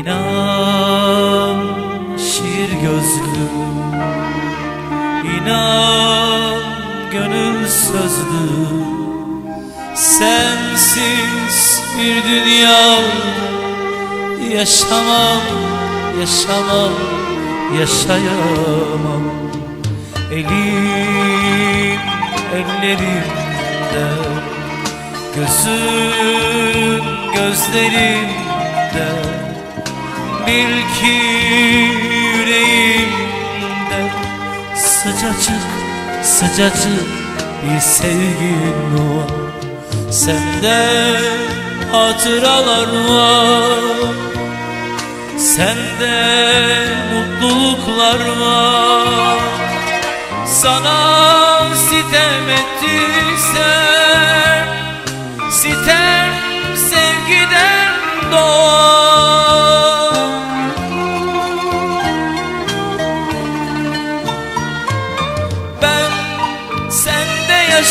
İnan şiir gözlüm İnan gönül sözlüm Sensiz bir dünya Yaşamam, yaşamam, yaşayamam. Elim, ellerimde Gözüm, gözlerimde Bil ki yüreğimde Sıcacık sıcacık bir sevgin var. Sende hatıralar var. Sende mutluluklar var. Sana sitem ettiysem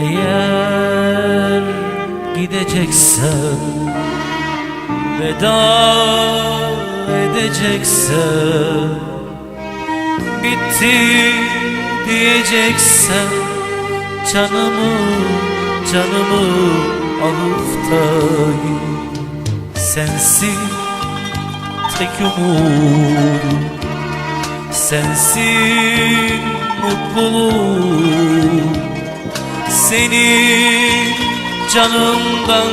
Eğer gideceksen Veda edeceksen Bitti diyeceksen Canımı, canımı git. Sensin tek umudum Sensin mutluluğum seni canımdan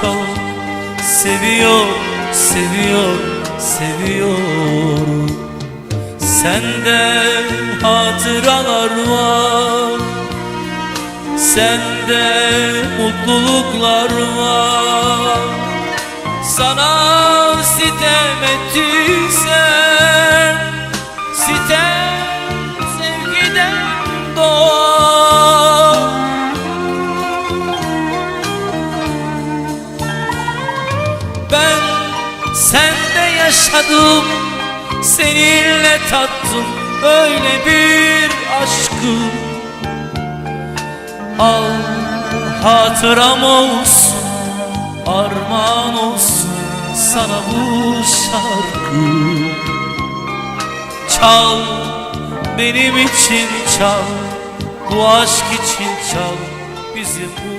çok seviyor, seviyor, seviyorum. Sende hatıralar var Sende mutluluklar var. Sana sitem ettiysem Ben sende yaşadım Seninle tattım böyle bir aşkı. Al hatıram olsun Armağan olsun sana bu şarkı. Çal benim için çal Bu aşk için çal bizim bu